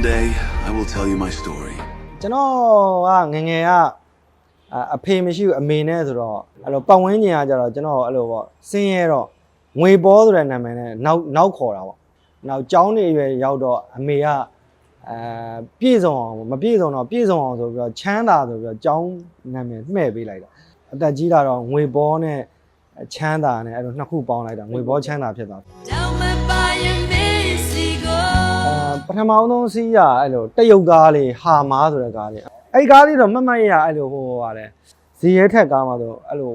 One day, I will tell you my story. ကျွန်တော်ကငယ်ငယ်ကအအဖေမရှိဘူးအမေနဲ့ဆိုတော့အဲ့လိုပတ်ဝန်းကျင်ကကြတော့ကျွန်တော်အဲ့လိုပေါ့စင်းရဲတော့ငွေဘောဆိုတဲ့နာမည်နဲ့နောက်နောက်ခေါ်တာပေါ့နောက်ကျောင်းနေအရွယ်ရောက်တော့အမေကအဲပြည့်စုံအောင်မပြည့်စုံတော့ပြည့်စုံအောင်ဆိုပြီးတော့ချမ်းသာဆိုပြီးတော့ကျောင်းနာမည်မှဲ့ပေးလိုက်တာအသက်ကြီးလာတော့ငွေဘောနဲ့ချမ်းသာနဲ့အဲ့လိုနှစ်ခုပေါင်းလိုက်တာငွေဘောချမ်းသာဖြစ်သွားတယ် ပထမအောင်ဆုံးစီးရအဲ့လိုတရုတ်ကားလေးဟာမားဆိုတဲ့ကားလေးအဲ့ကားလေးတော့မတ်မတ်ရအဲ့လိုဟိုပါလေဇီရဲထက်ကားမှာဆိုအဲ့လို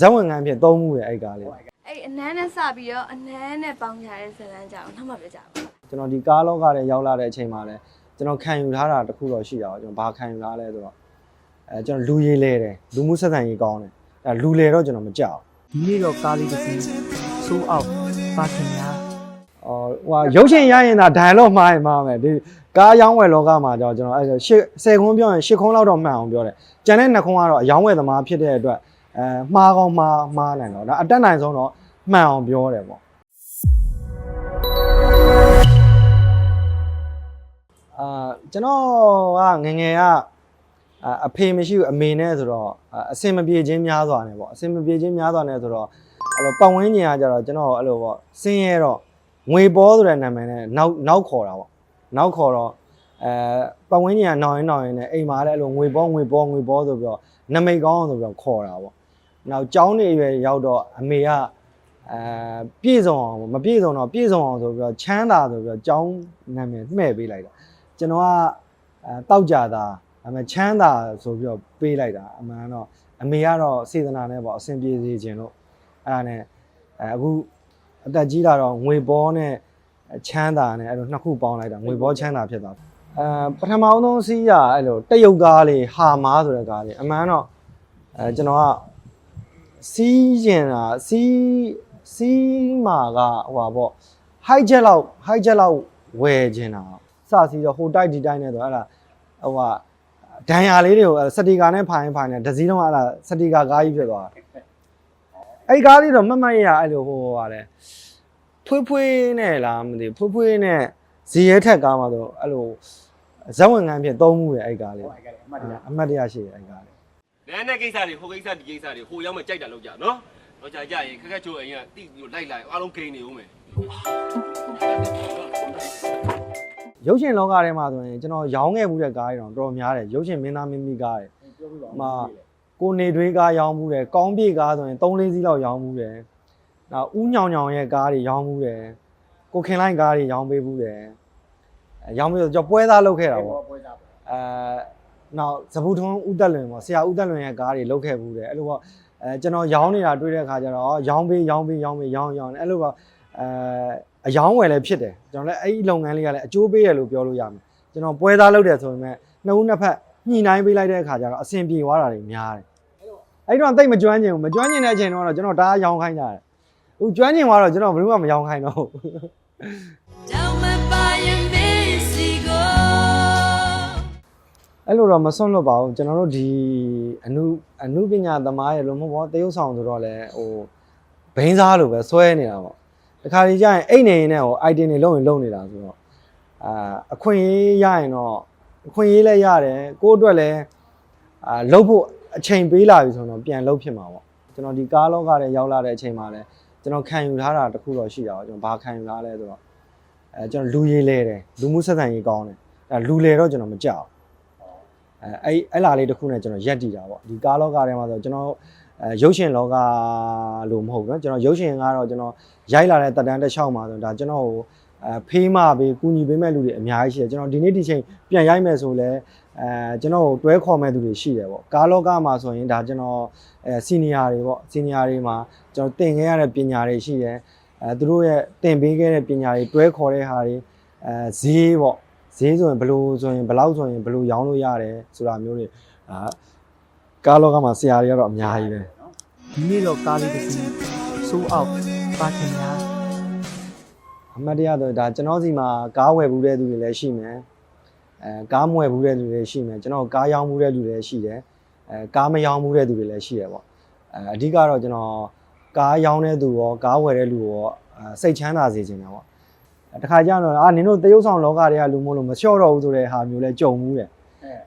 ဇက်ဝင်ငန်းဖြစ်သုံးမှုတယ်အဲ့ကားလေးအဲ့အနမ်းနဲ့စပြီးတော့အနမ်းနဲ့ပေါင်းကြတဲ့ဇာတ်လမ်းကြောင်နောက်မှပြကြပါဦးကျွန်တော်ဒီကားလောကထဲရောက်လာတဲ့အချိန်မှာလဲကျွန်တော်ခံယူထားတာတစ်ခုတော့ရှိတာပေါ့ကျွန်တော်ဘာခံယူထားလဲဆိုတော့အဲကျွန်တော်လူရည်လဲတယ်လူမှုဆက်ဆံရေးကောင်းတယ်အဲလူလဲတော့ကျွန်တော်မကြောက်ဒီနေ့တော့ကားလေးတစ်စီးဆိုးအောင်ပါခင်ဗျာအော် ဟိုရုပ်ရှင်ရရင်ဒါ dialogue မှားရင်မှားမယ်ဒီကားရောင်းဝယ်လောကမှာကျတော့ကျွန်တော်အဲရှစ်ဆယ်ခွန်းပြောရင်ရှစ်ခွန်းလောက်တော့မှန်အောင်ပြောတယ်ကျန်တဲ့နှစ်ခွန်းကတော့အယောင်းဝယ်သမားဖြစ်တဲ့အတွက်အဲမှားကောင်းမှားမှားနိုင်တော့ဒါအတက်နိုင်ဆုံးတော့မှန်အောင်ပြောတယ်ပေါ့အာကျွန်တော်ကငယ်ငယ်ကအအဖေမရှိဘူးအမေနဲ့ဆိုတော့အာအစင်မပြေခြင်းများစွာနဲ့ပေါ့အစင်မပြေခြင်းများစွာနဲ့ဆိုတော့အဲ့လိုပတ်ဝန်းကျင်ကကြတော့ကျွန်တော်အဲ့လိုပေါ့စင်းရဲတော့ ငွေဘောဆိုတဲ့နာမည်နဲ့နောက်နောက်ခေါ်တာပေါ့နောက်ခေါ်တော့အဲပတ်ဝန်းကျင်ကနောင်ရင်နောင်ရင်နဲ့အိမ်မှာလည်းအဲ့လိုငွေဘောငွေဘောငွေဘောဆိုပြီးတော့နမိတ်ကောင်းအောင်ဆိုပြီးတော့ခေါ်တာပေါ့နောက်ကျောင်းနေအရွယ်ရောက်တော့အမေကအဲပြည့်စုံအောင်မပြည့်စုံတော့ပြည့်စုံအောင်ဆိုပြီးတော့ချမ်းသာဆိုပြီးတော့ကျောင်းနာမည်မှဲ့ပေးလိုက်တာကျွန်တော်ကအဲတောက်ကြတာအမေချမ်းသာဆိုပြီးတော့ပေးလိုက်တာအမှန်တော့အမေကတော့စေတနာနဲ့ပေါ့အဆင်ပြေစေခြင်းလို့အဲ့ဒါနဲ့အဲအခု အသက်ကြီးလာတော့ငွေဘောနဲ့ချမ်းသာနဲ့အဲ့လိုနှစ်ခုပေါင်းလိုက်တာငွေဘောချမ်းသာဖြစ်သွားတယ်အဲပထမအောင်ဆုံးစီးရအဲ့လိုတရုတ်ကားလေးဟာမားဆိုတဲ့ကားလေးအမှန်တော့အဲကျွန်တော်ကစီးကျင်တာစီးစီးမာကဟိုပါပေါ့ high jet လောက် high jet လောက်ဝယ်ကျင်တာစစီးတော့ဟိုတိုက်ဒီတိုက်နဲ့ဆိုအဲ့ဒါဟိုကဒဏ်ရာလေးတွေကိုစတီကာနဲ့ဖိုင်ဖိုင်နဲ့ဒဇီးတော့အဲ့ဒါစတီကာကားကြီးဖြစ်သွားတာ အဲ့ကားလေးတော့မတ်မတ်ရအဲ့လိုဟိုပါလေဖွေးဖွေးနဲ့လားမသိဘူးဖွေးဖွေးနဲ့ဇီရဲထက်ကားမှာဆိုအဲ့လိုဇက်ဝင်ငန်းဖြစ်သုံးမှုတယ်အဲ့ကားလေးအမှတ်တရရှိတယ်အဲ့ကားလေးနန်းတဲ့ကိစ္စတွေဟိုကိစ္စဒီကိစ္စတွေဟိုရောက်မှကြိုက်တာလောက်ကြနော်တော့ကြာကြရင်ခက်ခက်ချိုးအရင်ကတိပြီးလိုက်လိုက်အားလုံးဂိမ်းနေဦးမယ်ရုပ်ရှင်လောကထဲမှာဆိုရင်ကျွန်တော်ရောင်းခဲ့မှုတဲ့ကားတွေတော့တော်တော်များတယ်ရုပ်ရှင်မင်းသားမင်းသမီးကားတွေဟမှာ ကိုနေတွေးကားရောင်းမှုတယ်ကောင်းပြေကားဆိုရင်3-4စီးလောက်ရောင်းမှုတယ်နောက်ဦးညောင်ညောင်ရဲ့ကားတွေရောင်းမှုတယ်ကိုခင်လိုက်ကားတွေရောင်းပေးမှုတယ်အဲရောင်းပြီးတော့ကျွန်တော်ပွဲသားလုပ်ခဲ့တာပေါ့အဲနောက်ဇဘူထွန်းဦးတက်လွင်ပေါ့ဆရာဦးတက်လွင်ရဲ့ကားတွေလုပ်ခဲ့မှုတယ်အဲ့လိုပေါ့အဲကျွန်တော်ရောင်းနေတာတွေ့တဲ့အခါကျတော့ရောင်းပေးရောင်းပေးရောင်းပေးရောင်းရောင်းအဲ့လိုပေါ့အဲအယောင်းဝယ်လည်းဖြစ်တယ်ကျွန်တော်လည်းအဲ့ဒီလုပ်ငန်းလေးကလည်းအကျိုးပေးတယ်လို့ပြောလို့ရမယ်ကျွန်တော်ပွဲသားလုပ်တယ်ဆိုပေမဲ့နှစ်ဦးနှစ်ဖက် ညှိနှိုင်းပေးလိုက်တဲ့အခါကျတော့အဆင်ပြေသွားတာတွေများတယ်အဲ့တော့တိတ်မကျွမ်းကျင်ဘူးမကျွမ်းကျင်တဲ့အချိန်တော့ကျွန်တော်ဒါရောင်းခိုင်းကြတယ်အခုကျွမ်းကျင်သွားတော့ကျွန်တော်ဘယ်သူမှမရောင်းခိုင်းတော့ဘူး Don't me buy a Mexico. အဲ့လိုတော့မစွန့်လွတ်ပါဘူးကျွန်တော်တို့ဒီအနုအနုပညာသမားရဲ့လို့မဟုတ်ပါဘူးတရုပ်ဆောင်ဆိုတော့လေဟိုဘိန်းစားလိုပဲဆွဲနေတာပေါ့တခါကြီးကျရင်အိတ်နေရင်လည်းဟို item တွေလုံးရင်လုံးနေတာဆိုတော့အာအခွင့်အရေးရရင်တော့ အခွင့်အရေးလည်းရတယ်ကိုယ့်အတွက်လည်းအာလှုပ်ဖို့အချိန်ပေးလာပြီဆိုတော့ပြန်လှုပ်ဖြစ်မှာပေါ့ကျွန်တော်ဒီကားလောကထဲရောက်လာတဲ့အချိန်မှာလည်းကျွန်တော်ခံယူထားတာတစ်ခုတော့ရှိတာပေါ့ကျွန်တော်ဘာခံယူထားလဲဆိုတော့အဲကျွန်တော်လူရည်လဲတယ်လူမှုဆက်ဆံရေးကောင်းတယ်အဲလူလဲတော့ကျွန်တော်မကြောက်ဘူး အဲအဲ့အဲ့လာလေးတစ်ခုနဲ့ကျွန်တော်ရက်တည်တာပေါ့ဒီကားလောကထဲမှာဆိုကျွန်တော်အဲရုပ်ရှင်လောကလို့မဟုတ်ဘူးเนาะကျွန်တော်ရုပ်ရှင်ကတော့ကျွန်တော်ရိုက်လာတဲ့တက်တန်းတစ်ချောင်းမှာဆိုဒါကျွန်တော်ကို အဲဖေးမပေးကူညီပေးမဲ့လူတွေအများကြီးရှိတယ်ကျွန်တော်ဒီနေ့ဒီချိန်ပြန်ရိုက်မယ်ဆိုလဲအဲကျွန်တော်ကိုတွဲခေါ်မဲ့သူတွေရှိတယ်ပေါ့ကားလောကမှာဆိုရင်ဒါကျွန်တော်အဲစီနီယာတွေပေါ့စီနီယာတွေမှာကျွန်တော်သင်ခဲ့ရတဲ့ပညာတွေရှိတယ်အဲသူတို့ရဲ့သင်ပေးခဲ့တဲ့ပညာတွေတွဲခေါ်တဲ့ဟာတွေအဲဈေးပေါ့ဈေးဆိုရင်ဘယ်လိုဆိုရင်ဘယ်လောက်ဆိုရင်ဘယ်လိုရောင်းလို့ရတယ်ဆိုတာမျိုးတွေအာကားလောကမှာဆရာတွေကတော့အများကြီးပဲဒီနေ့တော့ကားလေးတစ်စီးဆိုးအောင်ပါခင်ဗျာ အမှတ်တရဆိုဒါကျွန်တော်စီမှာကားဝယ်ဘူးတဲ့သူတွေလည်းရှိမယ်အဲကားမဝယ်ဘူးတဲ့သူတွေရှိမယ်ကျွန်တော်ကားရောင်းဘူးတဲ့လူတွေလည်းရှိတယ်အဲကားမရောင်းဘူးတဲ့သူတွေလည်းရှိတယ်ပေါ့အဲအဓိကတော့ကျွန်တော်ကားရောင်းတဲ့သူရောကားဝယ်တဲ့လူရောအဲစိတ်ချမ်းသာစေချင်တာပေါ့အဲတခါကျတော့အာနင်တို့တရုတ်ဆောင်လောကတွေကလူမို့လို့မလျှော့တော့ဘူးဆိုတဲ့ဟာမျိုးလဲကြုံမှုတယ်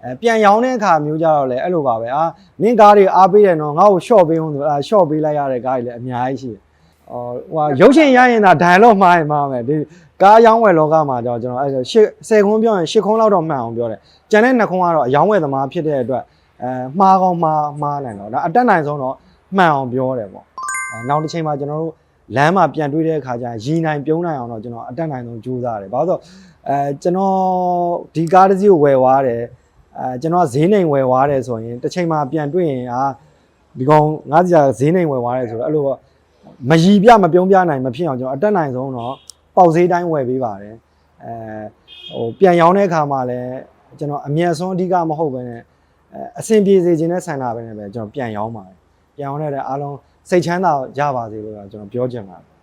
အဲပြန်ရောင်းတဲ့အခါမျိုးကြတော့လေအဲ့လိုပါပဲအာမင်းကားတွေအားပေးတယ်နော်ငါ့ကို short ပေးအောင်ဆိုအာ short ပေးလိုက်ရတဲ့ကားတွေလည်းအများကြီးရှိတယ် အော်ဟိုရုပ်ရှင်ရရင်ဒါ dialogue မှားရင်မှားမယ်ဒီကားရောင်းဝယ်လောကမှာတော့ကျွန်တော်အဲ့ရှစ်10ခွန်းပြောရင်10ခွန်းလောက်တော့မှန်အောင်ပြောတယ်ကျန်တဲ့2ခွန်းကတော့အယောင်းဝယ်သမားဖြစ်တဲ့အတွက်အဲမှားကောင်းမှားမှားနိုင်တော့ဒါအတက်နိုင်ဆုံးတော့မှန်အောင်ပြောတယ်ပေါ့အဲနောက်တစ်ချိန်မှာကျွန်တော်တို့လမ်းမှာပြန်တွေ့တဲ့အခါကျရင်ရီနိုင်ပြုံးနိုင်အောင်တော့ကျွန်တော်အတက်နိုင်ဆုံးကြိုးစားတယ်။ဘာလို့လဲဆိုတော့အဲကျွန်တော်ဒီကားတစ်စီးကိုဝယ်သွားတယ်အဲကျွန်တော်ကဈေးနှိမ်ဝယ်သွားတယ်ဆိုရင်တစ်ချိန်မှာပြန်တွေ့ရင်အာဒီကောင်ငါးစီကဈေးနှိမ်ဝယ်သွားတယ်ဆိုတော့အဲ့လိုပေါ့ မရီပြမပြုံးပြနိုင်မဖြစ်အောင်ကျွန်တော်အတက်နိုင်ဆုံးတော့ပေါက်ဈေးတိုင်းဝယ်ပေးပါတယ်။အဲဟိုပြန်ရောင်းတဲ့အခါမှာလည်းကျွန်တော်အမြတ်ဆုံးအဓိကမဟုတ်ဘဲနဲ့အဲအဆင်ပြေစေခြင်းနဲ့ဆန္ဒပဲနဲ့ပဲကျွန်တော်ပြန်ရောင်းပါတယ်။ပြန်ရောင်းတဲ့အတွက်အားလုံးစိတ်ချမ်းသာကြပါစေလို့တော့ကျွန်တော်ပြောချင်ပါတယ်